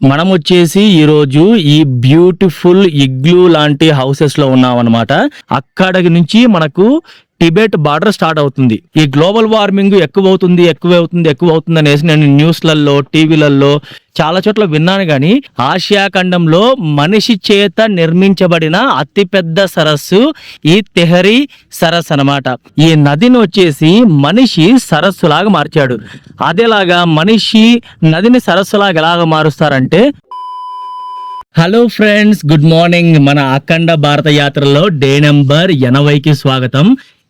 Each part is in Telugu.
మనం వచ్చేసి ఈరోజు ఈ బ్యూటిఫుల్ ఇగ్లూ లాంటి హౌసెస్లో ఉన్నాం అనమాట అక్కడి నుంచి మనకు టిబెట్ బార్డర్ స్టార్ట్ అవుతుంది. ఈ గ్లోబల్ వార్మింగ్ ఎక్కువ అవుతుంది ఎక్కువ అవుతుంది ఎక్కువ అవుతుంది అనేసి నేను న్యూస్లలో టీవీలలో చాలా చోట్ల విన్నాను కానీ ఆసియా ఖండంలో మనిషి చేత నిర్మించబడిన అతిపెద్ద సరస్సు ఈ తెహరి సరస్సు అన్నమాట. ఈ నదిని వచ్చేసి మనిషి సరస్సులాగా మార్చాడు. అదేలాగా మనిషి నదిని సరస్సులాగా ఎలాగ మారుస్తారంటే హలో ఫ్రెండ్స్ గుడ్ మార్నింగ్. మన అఖండ భారత యాత్రలో డే నెంబర్ ఎనభైకి స్వాగతం.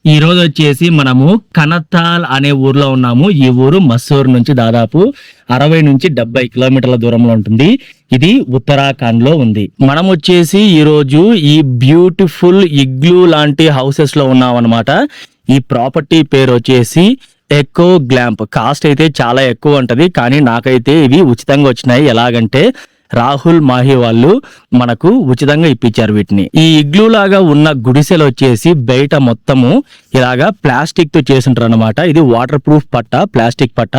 ఈ రోజు వచ్చేసి మనము కనతాల్ అనే ఊర్లో ఉన్నాము. ఈ ఊరు మస్సూర్ నుంచి దాదాపు అరవై నుంచి డెబ్బై కిలోమీటర్ల దూరంలో ఉంటుంది. ఇది ఉత్తరాఖండ్లో ఉంది. మనం వచ్చేసి ఈ రోజు ఈ బ్యూటిఫుల్ ఇగ్లూ లాంటి హౌసెస్లో ఉన్నాం అనమాట ఈ ప్రాపర్టీ పేరు వచ్చేసి ఎకో గ్లాంప్. కాస్ట్ అయితే చాలా ఎక్కువ ఉంటది. కానీ నాకైతే ఇవి ఉచితంగా వచ్చినాయి. ఎలాగంటే రాహుల్ మాహి వాళ్ళు మనకు ఉచితంగా ఇప్పించారు వీటిని. ఈ ఇగ్లూ లాగా ఉన్న గుడిసెలు వచ్చేసి బయట మొత్తము ఇలాగా ప్లాస్టిక్తో చేసింటారు అనమాట ఇది వాటర్ ప్రూఫ్ పట్ట ప్లాస్టిక్ పట్ట.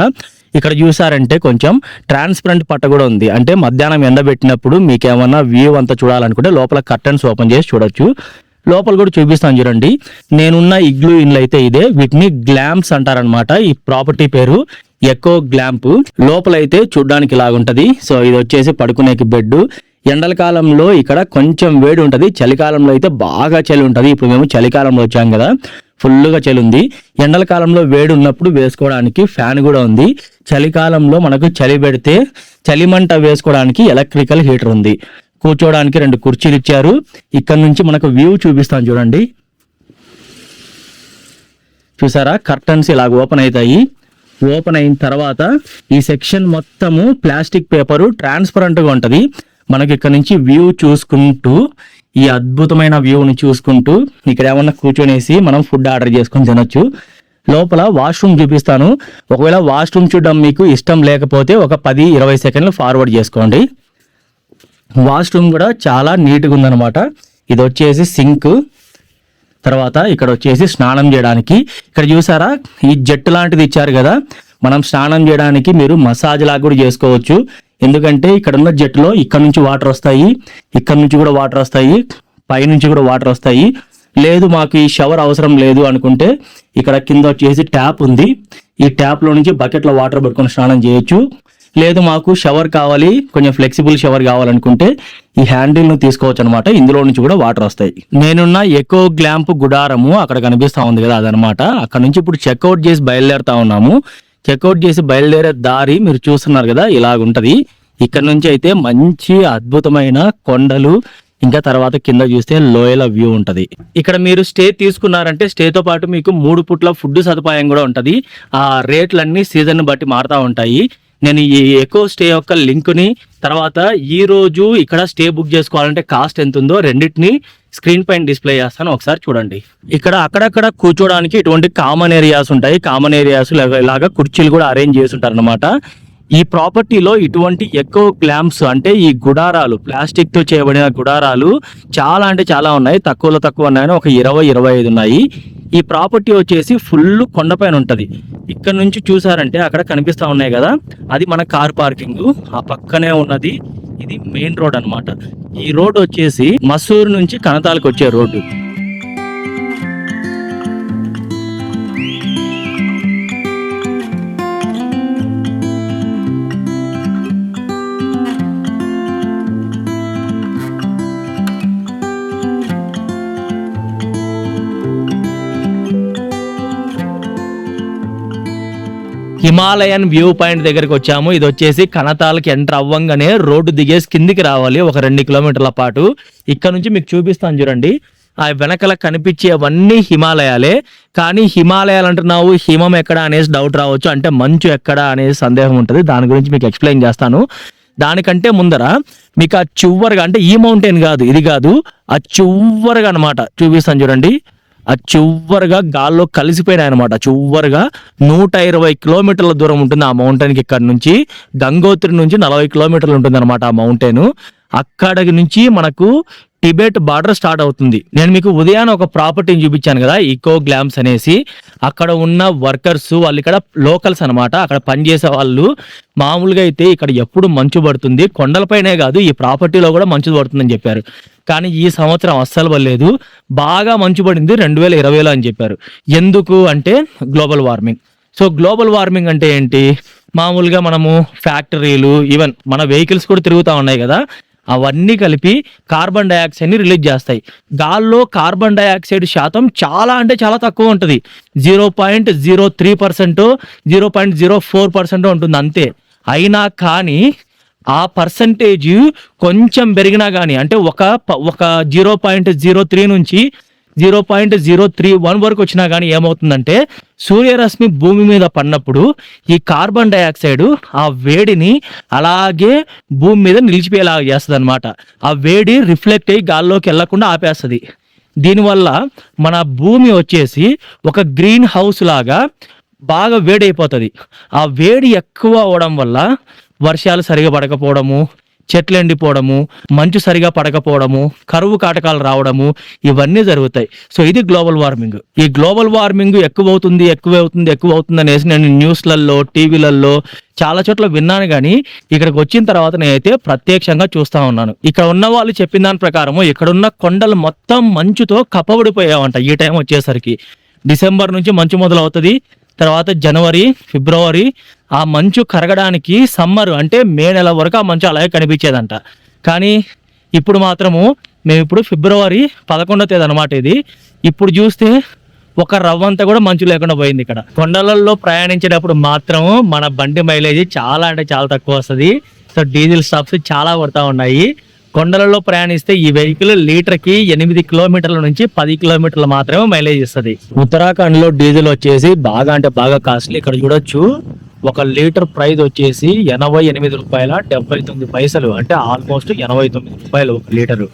ఇక్కడ చూసారంటే కొంచెం ట్రాన్స్పరెంట్ పట్ట కూడా ఉంది. అంటే మధ్యాహ్నం ఎండబెట్టినప్పుడు మీకు ఏమన్నా వ్యూ అంతా చూడాలనుకుంటే లోపల కర్టన్స్ ఓపెన్ చేసి చూడొచ్చు. లోపల కూడా చూపిస్తాను చూడండి. నేనున్న ఇగ్లూ ఇండ్లు అయితే ఇదే. వీటిని గ్లామ్స్ అంటారనమాట ఈ ప్రాపర్టీ పేరు ఎకో గ్లాంప్ లోపల అయితే చూడ్డానికి లాగుంటది. సో ఇది వచ్చేసి పడుకునేకి బెడ్ ఎండల కాలంలో ఇక్కడ కొంచెం వేడి ఉంటది చలికాలంలో అయితే బాగా చలి ఉంటది ఇప్పుడు మేము చలికాలంలో వచ్చాం కదా ఫుల్గా చలి ఉంది ఎండల కాలంలో వేడి ఉన్నప్పుడు వేసుకోవడానికి ఫ్యాన్ కూడా ఉంది. చలికాలంలో మనకు చలి పెడితే చలిమంట వేసుకోవడానికి ఎలక్ట్రికల్ హీటర్ ఉంది. కూర్చోవడానికి రెండు కుర్చీలు ఇచ్చారు. ఇక్కడ నుంచి మనకు వ్యూ చూపిస్తాను చూడండి. చూసారా? కర్టన్స్ ఇలాగ ఓపెన్ అవుతాయి. ఓపెన్ అయిన తర్వాత ఈ సెక్షన్ మొత్తము ప్లాస్టిక్ పేపరు ట్రాన్స్పరెంట్గా ఉంటుంది. మనకి ఇక్కడ నుంచి వ్యూ చూసుకుంటూ ఈ అద్భుతమైన వ్యూని చూసుకుంటూ ఇక్కడ ఏమన్నా కూర్చొనేసి మనం ఫుడ్ ఆర్డర్ చేసుకొని తినొచ్చు. లోపల వాష్రూమ్ చూపిస్తాను. ఒకవేళ వాష్రూమ్ చూడడం మీకు ఇష్టం లేకపోతే ఒక పది ఇరవై సెకండ్లు ఫార్వర్డ్ చేసుకోండి. వాష్రూమ్ కూడా చాలా నీట్గా ఉందన్నమాట. ఇది వచ్చేసి సింక్. తర్వాత ఇక్కడ వచ్చేసి స్నానం చేయడానికి ఇక్కడ చూసారా? ఈ జట్టు లాంటిది ఇచ్చారు కదా. మనం స్నానం చేయడానికి మీరు మసాజ్ లాగా కూడా చేసుకోవచ్చు. ఎందుకంటే ఇక్కడ ఉన్న జట్టులో ఇక్కడ నుంచి వాటర్ వస్తాయి ఇక్కడ నుంచి కూడా వాటర్ వస్తాయి పైనుంచి కూడా వాటర్ వస్తాయి. లేదు మాకు ఈ షవర్ అవసరం లేదు అనుకుంటే ఇక్కడ కింద వచ్చేసి ట్యాప్ ఉంది. ఈ ట్యాప్లో నుంచి బకెట్లో వాటర్ పట్టుకొని స్నానం చేయొచ్చు. లేదు మాకు షవర్ కావాలి కొంచెం ఫ్లెక్సిబుల్ షవర్ కావాలనుకుంటే ఈ హ్యాండిల్ను తీసుకోవచ్చు అనమాట ఇందులో నుంచి కూడా వాటర్ వస్తాయి. నేనున్న ఎకో గ్లాంప్ గుడారము అక్కడ కనిపిస్తా ఉంది కదా అదనమాట అక్కడ నుంచి ఇప్పుడు చెక్అవుట్ చేసి బయలుదేరుతా ఉన్నాము. చెక్అవుట్ చేసి బయలుదేరే దారి మీరు చూస్తున్నారు కదా ఇలాగుంటది. ఇక్కడ నుంచి అయితే మంచి అద్భుతమైన కొండలు ఇంకా తర్వాత కింద చూస్తే లోయల వ్యూ ఉంటది. ఇక్కడ మీరు స్టే తీసుకున్నారంటే స్టేతో పాటు మీకు మూడు పుట్ల ఫుడ్ సదుపాయం కూడా ఉంటది. ఆ రేట్లన్నీ సీజన్ బట్టి మారుతా ఉంటాయి. నేను ఈ ఎకో స్టే యొక్క లింక్ని తర్వాత ఈ రోజు ఇక్కడ స్టే బుక్ చేసుకోవాలంటే కాస్ట్ ఎంత ఉందో రెండింటిని స్క్రీన్ పైన డిస్ప్లే చేస్తాను. ఒకసారి చూడండి. ఇక్కడ అక్కడక్కడ కూర్చోడానికి ఇటువంటి కామన్ ఏరియాస్ ఉంటాయి. కామన్ ఏరియాస్ ఇలాగా కుర్చీలు కూడా అరేంజ్ చేసి ఉంటారు అనమాట ఈ ప్రాపర్టీలో ఇటువంటి ఎక్కువ గ్లాంప్స్ అంటే ఈ గుడారాలు ప్లాస్టిక్తో చేయబడిన గుడారాలు చాలా అంటే చాలా ఉన్నాయి. తక్కువలో తక్కువ ఉన్నాయని ఒక ఇరవై ఇరవై ఐదు ఉన్నాయి. ఈ ప్రాపర్టీ వచ్చేసి ఫుల్ కొండపైన ఉంటుంది. ఇక్కడ నుంచి చూసారంటే అక్కడ కనిపిస్తా ఉన్నాయి కదా. అది మన కార్ పార్కింగ్. ఆ పక్కనే ఉన్నది. ఇది మెయిన్ రోడ్ అన్నమాట. ఈ రోడ్ వచ్చేసి మసూరు నుంచి కనతాలకు వచ్చే రోడ్డు. హిమాలయన్ వ్యూ పాయింట్ దగ్గరికి వచ్చాము. ఇది వచ్చేసి కనతాలకి ఎంటర్ అవ్వంగానే రోడ్డు దిగేసి కిందికి రావాలి. ఒక రెండు కిలోమీటర్ల పాటు. ఇక్కడ నుంచి మీకు చూపిస్తాను చూడండి. ఆ వెనకల కనిపించేవన్నీ హిమాలయాలే. కానీ హిమాలయాలు అంటున్నావు హిమం ఎక్కడ అనేసి డౌట్ రావచ్చు. అంటే మంచు ఎక్కడ అనేసి సందేహం ఉంటుంది. దాని గురించి మీకు ఎక్స్ప్లెయిన్ చేస్తాను. దానికంటే ముందర మీకు ఆ చివరిగా అంటే ఈ మౌంటైన్ కాదు ఇది కాదు. ఆ చివరిగా అనమాట చూపిస్తాను చూడండి. ఆ చివరిగా గాల్లో కలిసిపోయినాయి అనమాట చివరిగా నూట ఇరవై కిలోమీటర్ల దూరం ఉంటుంది ఆ మౌంటైన్కి ఇక్కడ నుంచి. గంగోత్రి నుంచి నలభై కిలోమీటర్లు ఉంటుంది అనమాట ఆ మౌంటైన్ అక్కడి నుంచి మనకు టిబెట్ బార్డర్ స్టార్ట్ అవుతుంది. నేను మీకు ఉదయాన్నే ఒక ప్రాపర్టీని చూపించాను కదా ఈకో గ్లామ్స్ అనేసి. అక్కడ ఉన్న వర్కర్స్ వాళ్ళు ఇక్కడ లోకల్స్ అనమాట అక్కడ పనిచేసే వాళ్ళు మామూలుగా అయితే ఇక్కడ ఎప్పుడు మంచు పడుతుంది. కొండలపైనే కాదు ఈ ప్రాపర్టీలో కూడా మంచు పడుతుందని చెప్పారు. కానీ ఈ సంవత్సరం అస్సలు పడలేదు. బాగా మంచు పడింది రెండు వేల ఇరవైలో అని చెప్పారు. ఎందుకు అంటే global warming. So global warming అంటే ఏంటి? మామూలుగా మనము ఫ్యాక్టరీలు ఈవెన్ మన వెహికల్స్ కూడా తిరుగుతూ ఉన్నాయి కదా. అవన్నీ కలిపి కార్బన్ డైఆక్సైడ్ని రిలీజ్ చేస్తాయి. గాల్లో కార్బన్ డైఆక్సైడ్ శాతం చాలా అంటే చాలా తక్కువ ఉంటుంది. Zero point zero three percent zero point zero four percent ఉంటుంది అంతే. అయినా కానీ ఆ పర్సంటేజ్ కొంచెం పెరిగినా కానీ అంటే ఒక ప- ఒక జీరో పాయింట్ జీరో త్రీ నుంచి zero point zero three one వరకు వచ్చినా కానీ ఏమవుతుందంటే సూర్యరశ్మి భూమి మీద పడినప్పుడు ఈ కార్బన్ డైఆక్సైడ్ ఆ వేడిని అలాగే భూమి మీద నిలిచిపోయేలాగా చేస్తుంది అనమాట ఆ వేడి రిఫ్లెక్ట్ అయ్యి గాల్లోకి వెళ్ళకుండా ఆపేస్తుంది. దీనివల్ల మన భూమి వచ్చేసి ఒక గ్రీన్ హౌస్ లాగా బాగా వేడైపోతుంది. ఆ వేడి ఎక్కువ అవడం వల్ల వర్షాలు సరిగా పడకపోవడము చెట్లు ఎండిపోవడము మంచు సరిగా పడకపోవడము కరువు కాటకాలు రావడము ఇవన్నీ జరుగుతాయి. సో ఇది గ్లోబల్ వార్మింగ్. ఈ గ్లోబల్ వార్మింగ్ ఎక్కువ అవుతుంది ఎక్కువ అవుతుంది ఎక్కువ అవుతుంది అనేసి నేను న్యూస్లలో టీవీలలో చాలా చోట్ల విన్నాను కానీ ఇక్కడికి వచ్చిన తర్వాత నేనైతే ప్రత్యక్షంగా చూస్తా ఉన్నాను. ఇక్కడ ఉన్న వాళ్ళు చెప్పిన దాని ప్రకారము ఇక్కడ ఉన్న కొండలు మొత్తం మంచుతో కప్పబడిపోయావంట ఈ టైం వచ్చేసరికి. డిసెంబర్ నుంచి మంచు మొదలవుతుంది తర్వాత జనవరి ఫిబ్రవరి ఆ మంచు కరగడానికి సమ్మర్ అంటే మే నెల వరకు ఆ మంచు అలాగే కనిపించేదంట. కానీ ఇప్పుడు మాత్రము మేము ఇప్పుడు ఫిబ్రవరి పదకొండో తేదీ అనమాట ఇది. ఇప్పుడు చూస్తే ఒక రవ్వంతా కూడా మంచు లేకుండా పోయింది ఇక్కడ. కొండలలో ప్రయాణించేటప్పుడు మాత్రం మన బండి మైలేజ్ చాలా అంటే చాలా తక్కువ వస్తుంది. సో డీజిల్ స్టాప్స్ చాలా పడతా ఉన్నాయి. కొండలలో ప్రయాణిస్తే ఈ వెహికల్ లీటర్కి ఎనిమిది కిలోమీటర్ల నుంచి పది కిలోమీటర్లు మాత్రమే మైలేజ్ ఇస్తుంది. ఉత్తరాఖండ్లో డీజిల్ వచ్చేసి బాగా అంటే బాగా కాస్ట్లీ. ఇక్కడ చూడొచ్చు ఒక లీటర్ ప్రైస్ వచ్చేసి ఎనభై ఎనిమిది రూపాయల డెబ్బై తొమ్మిది పైసలు అంటే ఆల్మోస్ట్ ఎనభై తొమ్మిది రూపాయలు ఒక లీటరు.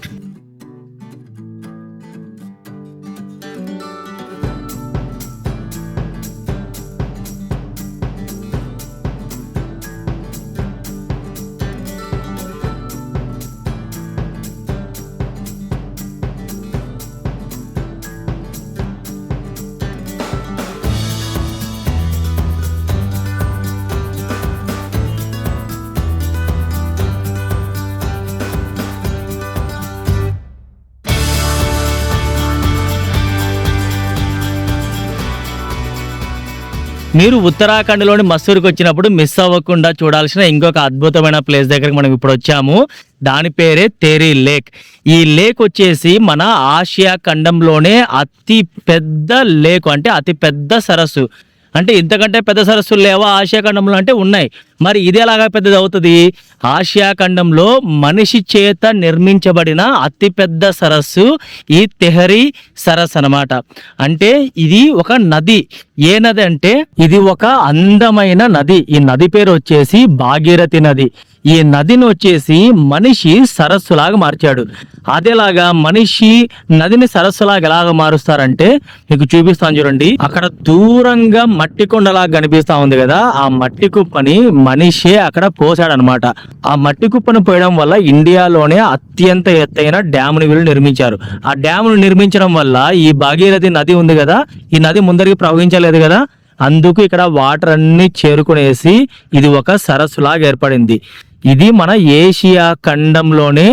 మీరు ఉత్తరాఖండ్లోని మసూర్కి వచ్చినప్పుడు మిస్ అవ్వకుండా చూడాల్సిన ఇంకొక అద్భుతమైన ప్లేస్ దగ్గరికి మనం ఇప్పుడు వచ్చాము. దాని పేరే తేరీ లేక్ ఈ లేక్ వచ్చేసి మన ఆసియా ఖండంలోనే అతి పెద్ద లేక్ అంటే అతి పెద్ద సరస్సు. అంటే ఇంతకంటే పెద్ద సరస్సులు లేవా? ఆసియా ఖండంలో అంటే ఉన్నాయి. మరి ఇది ఎలాగా పెద్దది అవుతుంది ఆసియా ఖండంలో మనిషి చేత నిర్మించబడిన అతిపెద్ద సరస్సు ఈ తెహరీ సరస్సు అన్నమాట. అంటే ఇది ఒక నది. ఏ నది అంటే ఇది ఒక అందమైన నది. ఈ నది పేరు వచ్చేసి భాగీరథి నది. ఈ నదిని వచ్చేసి మనిషి సరస్సులాగా మార్చాడు. అదేలాగా మనిషి నదిని సరస్సులాగా ఎలాగ మారుస్తారంటే మీకు చూపిస్తాను చూడండి. అక్కడ దూరంగా మట్టి కొండలాగా కనిపిస్తా ఉంది కదా ఆ మట్టి కుప్పని మనిషే అక్కడ పోసాడనమాట. ఆ మట్టి కుప్పను పోయడం వల్ల ఇండియాలోనే అత్యంత ఎత్తైన డ్యామ్ని వీళ్ళు నిర్మించారు. ఆ డ్యామ్ను నిర్మించడం వల్ల ఈ భాగీరథి నది ఉంది కదా ఈ నది ముందరికి ప్రవహించలేదు కదా అందుకు ఇక్కడ వాటర్ అన్ని చేరుకునేసి ఇది ఒక సరస్సులాగా ఏర్పడింది. ఇది మన ఏషియా ఖండంలోనే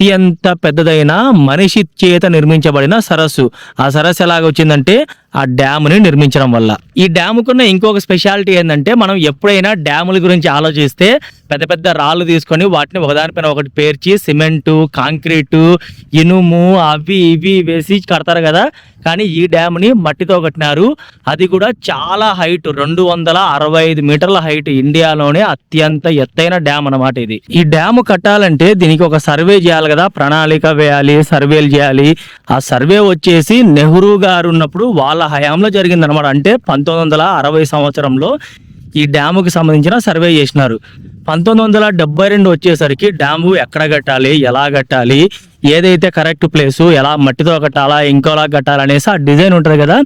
అత్యంత పెద్దదైన మనిషి చేత నిర్మించబడిన సరస్సు. ఆ సరస్సు ఎలాగ వచ్చిందంటే ఆ డ్యామ్ని నిర్మించడం వల్ల. ఈ డ్యాముకున్న ఇంకొక స్పెషాలిటీ ఏంటంటే మనం ఎప్పుడైనా డ్యాముల గురించి ఆలోచిస్తే పెద్ద పెద్ద రాళ్ళు తీసుకొని వాటిని ఒకదానిపైన ఒకటి పేర్చి సిమెంటు కాంక్రీటు ఇనుము అవి ఇవి వేసి కడతారు కదా. కానీ ఈ డ్యామ్ని మట్టితో కట్టినారు. అది కూడా చాలా హైట్ రెండు వందల అరవై ఐదు మీటర్ల హైట్ ఇండియాలోనే అత్యంత ఎత్తైన డ్యామ్ అన్నమాట ఇది. ఈ డ్యామ్ కట్టాలంటే దీనికి ఒక సర్వే చేయాలి కదా ప్రణాళిక వేయాలి సర్వేలు చేయాలి. ఆ సర్వే వచ్చేసి నెహ్రూ గారు ఉన్నప్పుడు వాళ్ళ హయాంలో జరిగింది అనమాట అంటే పంతొమ్మిది వందల అరవై సంవత్సరంలో ఈ డ్యాముకి సంబంధించిన సర్వే చేసినారు. పంతొమ్మిది వందల డెబ్బై రెండు వచ్చేసరికి డ్యాము ఎక్కడ కట్టాలి ఎలా కట్టాలి ఏదైతే కరెక్ట్ ప్లేసు ఎలా మట్టితో కట్టాలా ఇంకోలా కట్టాలి అనేసి ఆ డిజైన్ ఉంటుంది కదా.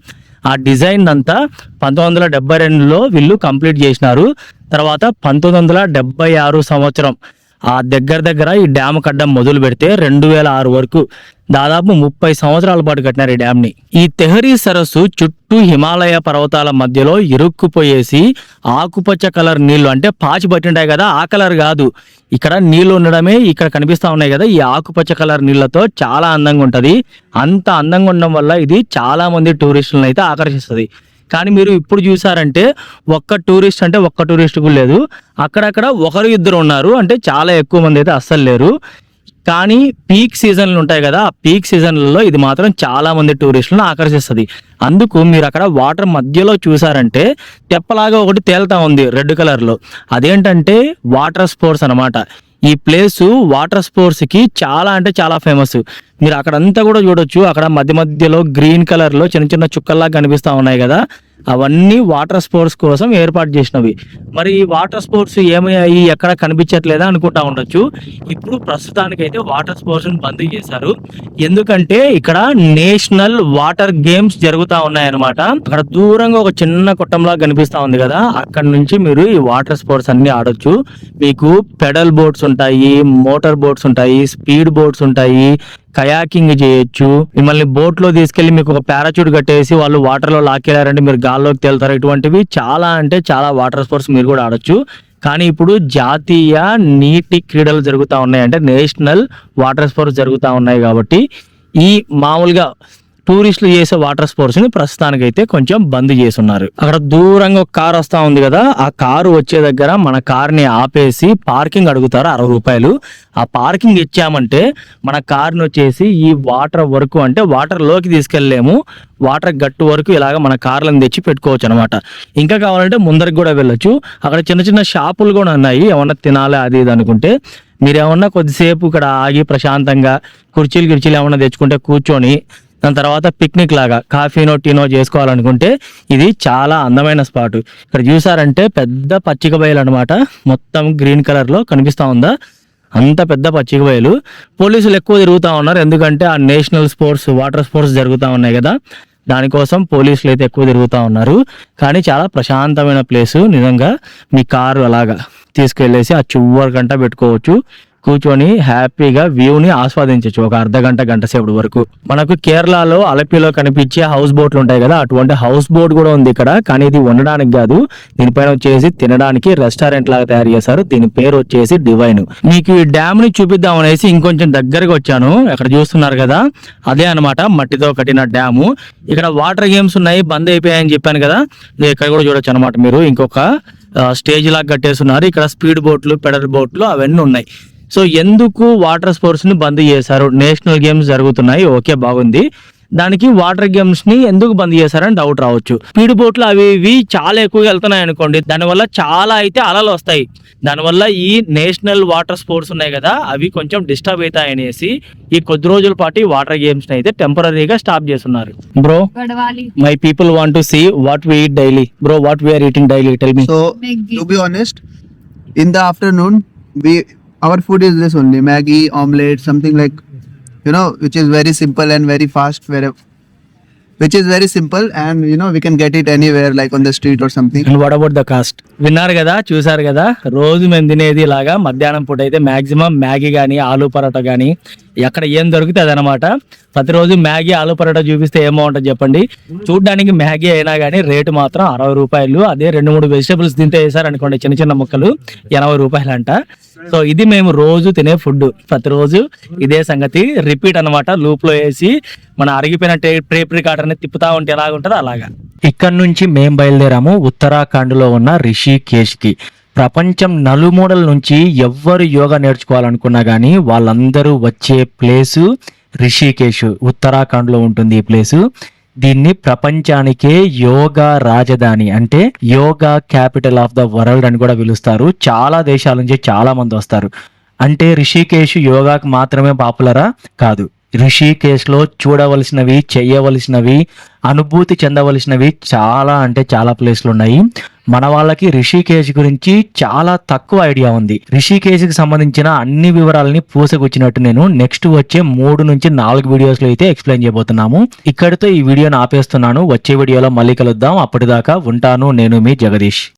ఆ డిజైన్ అంతా పంతొమ్మిది వందల డెబ్బై రెండులో వీళ్ళు కంప్లీట్ చేసినారు. తర్వాత పంతొమ్మిది వందల డెబ్బై ఆరు సంవత్సరం ఆ దగ్గర దగ్గర ఈ డ్యామ్ కట్టడం మొదలు పెడితే రెండు వేల ఆరు వరకు దాదాపు ముప్పై సంవత్సరాల పాటు కట్టినారు ఈ డ్యామ్ని. ఈ తెహరీ సరస్సు చుట్టూ హిమాలయ పర్వతాల మధ్యలో ఇరుక్కుపోయేసి ఆకుపచ్చ కలర్ నీళ్ళు అంటే పాచి పట్టింటాయి కదా ఆ కలర్ కాదు. ఇక్కడ నీళ్ళు ఉండడమే ఇక్కడ కనిపిస్తా ఉన్నాయి కదా ఈ ఆకుపచ్చ కలర్ నీళ్ళతో చాలా అందంగా ఉంటుంది. అంత అందంగా ఉండడం వల్ల ఇది చాలా మంది టూరిస్టులను అయితే ఆకర్షిస్తుంది. కానీ మీరు ఇప్పుడు చూసారంటే ఒక్క టూరిస్ట్ అంటే ఒక్క టూరిస్ట్ కూడా లేదు. అక్కడక్కడ ఒకరు ఇద్దరు ఉన్నారు. అంటే చాలా ఎక్కువ మంది అయితే అస్సలు లేరు. కానీ పీక్ సీజన్లు ఉంటాయి కదా ఆ పీక్ సీజన్లలో ఇది మాత్రం చాలా మంది టూరిస్టులను ఆకర్షిస్తుంది. అందుకు మీరు అక్కడ వాటర్ మధ్యలో చూసారంటే తెప్పలాగా ఒకటి తేలుతా ఉంది రెడ్ కలర్లో. అదేంటంటే వాటర్ స్పోర్ట్స్ అనమాట ఈ ప్లేస్ వాటర్ స్పోర్ట్స్కి చాలా అంటే చాలా ఫేమస్. మీరు అక్కడంతా కూడా చూడొచ్చు. అక్కడ మధ్య మధ్యలో గ్రీన్ కలర్లో చిన్న చిన్న చుక్కల్లా కనిపిస్తా ఉన్నాయి కదా. అవన్నీ వాటర్ స్పోర్ట్స్ కోసం ఏర్పాటు చేసినవి. మరి ఈ వాటర్ స్పోర్ట్స్ ఏమయ్యాయి? ఎక్కడ కనిపించట్లేదా అనుకుంటా ఉండొచ్చు. ఇప్పుడు ప్రస్తుతానికైతే వాటర్ స్పోర్ట్స్ బంద్ చేశారు. ఎందుకంటే ఇక్కడ నేషనల్ వాటర్ గేమ్స్ జరుగుతా ఉన్నాయన్నమాట. అక్కడ దూరంగా ఒక చిన్న కుట్టంలా కనిపిస్తా ఉంది కదా. అక్కడ నుంచి మీరు ఈ వాటర్ స్పోర్ట్స్ అన్ని ఆడొచ్చు. మీకు పెడల్ బోట్స్ ఉంటాయి మోటార్ బోట్స్ ఉంటాయి స్పీడ్ బోట్స్ ఉంటాయి కయాకింగ్ చేయొచ్చు. మిమ్మల్ని బోట్లో తీసుకెళ్ళి మీకు ఒక పారాచూట్ కట్టేసి వాళ్ళు వాటర్లో లాక్కెళ్ళారంటే మీరు గాల్లోకి తేలుతారు. ఇటువంటివి చాలా అంటే చాలా వాటర్ స్పోర్ట్స్ మీరు కూడా ఆడొచ్చు. కానీ ఇప్పుడు జాతీయ నీటి క్రీడలు జరుగుతూ ఉన్నాయి. అంటే నేషనల్ వాటర్ స్పోర్ట్స్ జరుగుతూ ఉన్నాయి కాబట్టి ఈ మామూలుగా టూరిస్టులు చేసే వాటర్ స్పోర్ట్స్ని ప్రస్తుతానికి అయితే కొంచెం బంద్ చేస్తున్నారు. అక్కడ దూరంగా ఒక కార్ వస్తా ఉంది కదా ఆ కారు వచ్చే దగ్గర మన కార్ని ఆపేసి పార్కింగ్ అడుగుతారు అరవై రూపాయలు. ఆ పార్కింగ్ ఇచ్చామంటే మన కార్ని వచ్చేసి ఈ వాటర్ వరకు అంటే వాటర్లోకి తీసుకెళ్ళలేము. వాటర్ గట్టు వరకు ఇలాగ మన కార్లను తెచ్చి పెట్టుకోవచ్చు అనమాట ఇంకా కావాలంటే ముందరికి కూడా వెళ్ళొచ్చు. అక్కడ చిన్న చిన్న షాపులు కూడా ఉన్నాయి. ఏమన్నా తినాలి అది ఇది అనుకుంటే మీరు ఏమన్నా కొద్దిసేపు ఇక్కడ ఆగి ప్రశాంతంగా కుర్చీలు గిర్చీలు ఏమన్నా తెచ్చుకుంటే కూర్చొని దాని తర్వాత పిక్నిక్ లాగా కాఫీనో టీనో చేసుకోవాలనుకుంటే ఇది చాలా అందమైన స్పాట్ ఇక్కడ చూసారంటే పెద్ద పచ్చిక బయలు అనమాట మొత్తం గ్రీన్ కలర్లో కనిపిస్తూ ఉందా? అంత పెద్ద పచ్చిక బయలు. పోలీసులు ఎక్కువ తిరుగుతూ ఉన్నారు. ఎందుకంటే ఆ నేషనల్ స్పోర్ట్స్ వాటర్ స్పోర్ట్స్ జరుగుతూ ఉన్నాయి కదా. దానికోసం పోలీసులు అయితే ఎక్కువ తిరుగుతూ ఉన్నారు. కానీ చాలా ప్రశాంతమైన ప్లేస్ నిజంగా మీ కారు అలాగా తీసుకెళ్ళేసి ఆ చివరి గంట పెట్టుకోవచ్చు. కూర్చొని హ్యాపీగా వ్యూని ఆస్వాదించవచ్చు ఒక అర్ధ గంట గంట సేపటి వరకు. మనకు కేరళలో అలపిలో కనిపించే హౌస్ బోట్లు ఉంటాయి కదా అటువంటి హౌస్ బోట్ కూడా ఉంది ఇక్కడ కానీ ఇది ఉండడానికి కాదు. దీనిపైన వచ్చేసి తినడానికి రెస్టారెంట్ లాగా తయారు చేశారు. దీని పేరు వచ్చేసి డివైన్. మీకు ఈ డ్యామ్ని చూపిద్దాం అనేసి ఇంకొంచెం దగ్గరకు వచ్చాను. ఇక్కడ చూస్తున్నారు కదా అదే అన్నమాట మట్టితో కట్టిన డ్యాము. ఇక్కడ వాటర్ గేమ్స్ ఉన్నాయి బంద్ అయిపోయాయని చెప్పాను కదా. ఇక్కడ కూడా చూడొచ్చు అనమాట మీరు. ఇంకొక స్టేజ్ లాగా కట్టేస్తున్నారు. ఇక్కడ స్పీడ్ బోట్లు పెడల్ బోట్లు అవన్నీ ఉన్నాయి. సో ఎందుకు వాటర్ స్పోర్ట్స్ని బంద్ చేశారు? నేషనల్ గేమ్స్ జరుగుతున్నాయి ఓకే బాగుంది. దానికి వాటర్ గేమ్స్ని ఎందుకు బంద్ చేశారని డౌట్ రావచ్చు. స్పీడ్ బోట్లు అవి ఇవి చాలా ఎక్కువగా వెళ్తున్నాయి అనుకోండి. దానివల్ల చాలా అయితే అలలు వస్తాయి. దానివల్ల ఈ నేషనల్ వాటర్ స్పోర్ట్స్ ఉన్నాయి కదా అవి కొంచెం డిస్టర్బ్ అవుతాయి అనేసి ఈ కొద్ది రోజుల పాటు ఈ వాటర్ గేమ్స్ని అయితే టెంపరీగా స్టాప్ చేస్తున్నారు. Bro my people want to see what we eat daily. Bro what we're eating daily? Tell me. Maggi. to be honest, in the afternoon we our food is this only Maggie, omelette, something like you know, which is very simple and very fast, wherever which is very simple and you know we can get it anywhere like on the street or something. And what about the cost విన్నారు కదా చూసారు కదా రోజు మేము తినేది ఇలాగా మధ్యాహ్నం పూట అయితే మాక్సిమం మ్యాగీ కానీ ఆలూ పరోటా కానీ ఎక్కడ ఏం దొరికితే అదనమాట. ప్రతిరోజు మ్యాగీ ఆలు పరోటా చూపిస్తే ఏం బాగుంటుంది చెప్పండి. చూడడానికి మ్యాగీ అయినా కానీ రేటు మాత్రం అరవై రూపాయలు. అదే రెండు మూడు వెజిటబుల్స్ తింటే వేసారనుకోండి చిన్న చిన్న ముక్కలు ఎనభై రూపాయలు అంట సో ఇది మేము రోజు తినే ఫుడ్ ప్రతిరోజు. ఇదే సంగతి. రిపీట్ అనమాట లూప్లో వేసి మన అరిగిపోయిన టేప్ రికార్డర్ అనేది తిప్పుతా ఉంటే ఎలాగుంటుందో అలాగా. ఇక్కడ నుంచి మేము బయలుదేరాము. ఉత్తరాఖండ్లో ఉన్న రిషికేష్కి. ప్రపంచం నలుమూడల నుంచి ఎవ్వరు యోగా నేర్చుకోవాలనుకున్నా కానీ వాళ్ళందరూ వచ్చే ప్లేసు రిషికేష్ ఉత్తరాఖండ్లో ఉంటుంది ఈ ప్లేసు. దీన్ని ప్రపంచానికే యోగా రాజధాని అంటే yoga capital of the world అని కూడా పిలుస్తారు. చాలా దేశాల నుంచి చాలా మంది వస్తారు. అంటే రిషికేశ్ యోగాకు మాత్రమే పాపులరా? కాదు. రిషికేశ్లో చూడవలసినవి చేయవలసినవి అనుభూతి చెందవలసినవి చాలా అంటే చాలా ప్లేస్లు ఉన్నాయి మన వాళ్ళకి రిషికేశ్ గురించి చాలా తక్కువ ఐడియా ఉంది. రిషికేశ్కి సంబంధించిన అన్ని వివరాలని పూసకొచ్చినట్టు నేను నెక్స్ట్ వచ్చే మూడు నుంచి నాలుగు వీడియోస్లో అయితే ఎక్స్ప్లెయిన్ చేయబోతున్నాము. ఇక్కడితో ఈ వీడియోని ఆపేస్తున్నాను. వచ్చే వీడియోలో మళ్ళీ కలుద్దాం. అప్పటిదాకా ఉంటాను. నేను మీ జగదీష్.